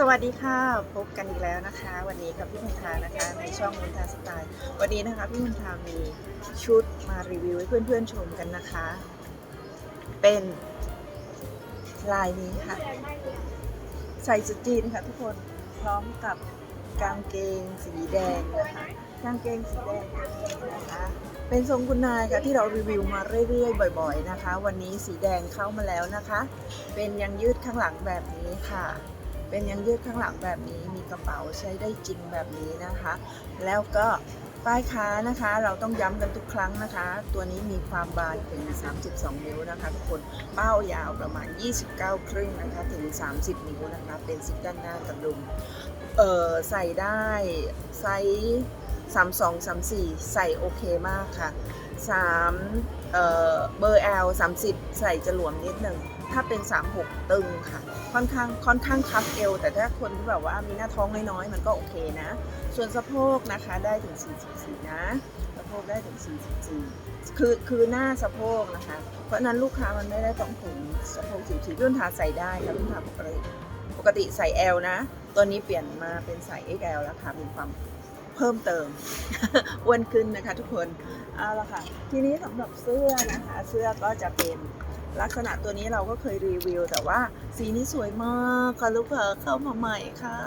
สวัสดีค่ะ พบกันอีกแล้วนะคะ วันนี้กับพี่มุนทานะคะในช่องมุนทาสไตล์ วันนี้นะคะพี่มุนทามีชุดมารีวิวให้เพื่อนๆชมกันนะคะ เป็นลายนี้ค่ะ ใส่สุดจีนค่ะทุกคนพร้อมกับกางเกงสีแดงนะคะกางเกงสีแดงนะคะเป็นทรงคุณนายค่ะที่เรารีวิวมาเรื่อยๆ บ่อย ๆนะคะ วันนี้สีแดงเข้ามาแล้วนะคะ เป็นยังยืดข้างหลังแบบนี้ค่ะ เป็นยังยืดข้างหลังแบบนี้ มีกระเป๋าใช้ได้จริงแบบนี้นะคะ แล้วก็ป้ายค้านะคะ เราต้องย้ำกันทุกครั้งนะคะ ตัวนี้มีความบานถึง 32 นิ้วนะคะทุกคนเป้ายาวประมาณ 29 ครึ่งนะคะถึง 30 นิ้วนะคะ เป็นซิปด้านหน้ากระดุมเออใส่ได้ไซส์32 34 ใส่โอเคมากค่ะ3เอ่อเบอร์ L 30 ใส่จะหลวมนิดหนึ่ง ถ้าเป็น 36 ตึงค่ะ ค่อนข้างค่อนข้างคับเอว แต่ถ้าคนที่แบบว่ามีหน้าท้องน้อยๆ มันก็โอเคนะ ส่วนสะโพกนะคะได้ถึง 44 นะสะโพกได้ถึง 44 คือคือหน้าสะโพกนะคะ เพราะฉะนั้นลูกค้ามันไม่ได้ต้องถึงสะโพก44รุ่นทาใส่ได้ค่ะรุ่นทาปกติปกติใส่ L นะ ตัวนี้เปลี่ยนมาเป็นใส่ XL แล้วค่ะมีความเพิ่มเติมอ้วนขึ้นนะคะทุกคนเอาละค่ะ ทีนี้สำหรับเสื้อนะคะ เสื้อก็จะเป็น ลักษณะตัวนี้เราก็เคยรีวิว แต่ว่าสีนี้สวยมากค่ะลูกค้าเข้ามาใหม่ค่ะ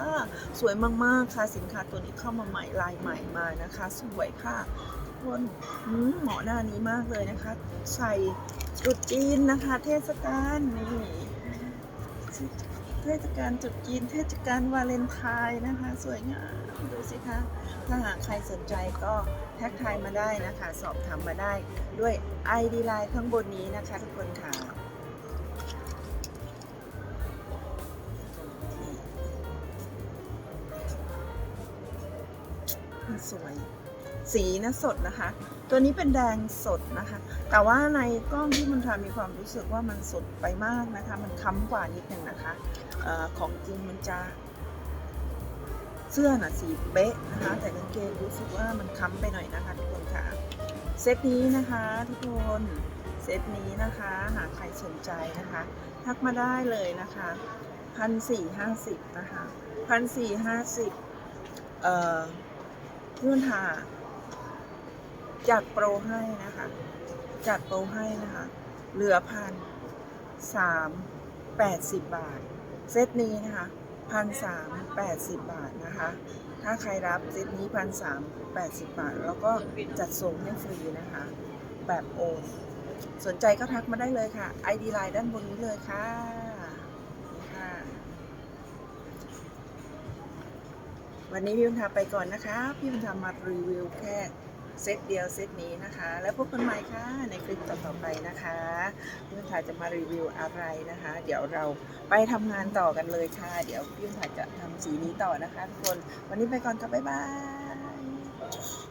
สวยมากๆค่ะสินค้าตัวนี้เข้ามาใหม่ลายใหม่มานะคะ สวยค่ะทุกคนเหมาะหน้านี้มากเลยนะคะ ใส่จุดจีนนะคะ เทศกาลนี่ เทศกาลตรุษจีนเทศกาลวาเลนไทน์นะคะ สวยงามดูสิคะถ้าหากใครสนใจก็แท็กทายมาได้นะคะ สอบถามมาได้ด้วย ID Line ข้างบนนี้นะคะ ทุกคนค่ะนี่สวย สีนะสดนะคะ ตัวนี้เป็นแดงสดนะคะ แต่ว่าในกล้องที่มันทามีความรู้สึกว่ามันสดไปมากนะคะ มันค้ำกว่านิดหนึ่งนะคะออของจริงมันจะเสื้อน่ะสีเป๊ะนะคะ แต่กางเกงรู้สึกว่ามันค้ำไปหน่อยนะคะทุกคนค่ะ เซตนี้นะคะทุกคนเซตนี้นะคะ หากใครสนใจนะคะ ทักมาได้เลยนะคะพันสี่ห้าสิบนะคะพันสี่ห้าสิบเอ่อรุ่นทา จัดโปรให้นะคะจัดโปรให้นะคะ เหลือพันสามแปดสิบบาท เซตนี้นะคะพันสามแปดสิบบาทนะคะ ถ้าใครรับเซตนี้พันสามแปดสิบบาท แล้วก็จัดส่งให้ฟรีนะคะ แบบโอนสนใจก็ทักมาได้เลยค่ะ ID ไลน์ด้านบนนี้เลยค่ะค่ะวันนี้พี่บุญธาไปก่อนนะคะ พี่บุญธามารีวิวแค่ เซตเดียวเซตนี้นะคะ แล้วพบกันใหม่ค่ะในคลิปต่อๆไปนะคะพี่บุญธาจะมารีวิวอะไรนะคะ เดี๋ยวเราไปทำงานต่อกันเลยค่ะ เดี๋ยวพี่บุญธาจะทำสีนี้ต่อนะคะทุกคนวันนี้ไปก่อนค่ะบ๊ายบาย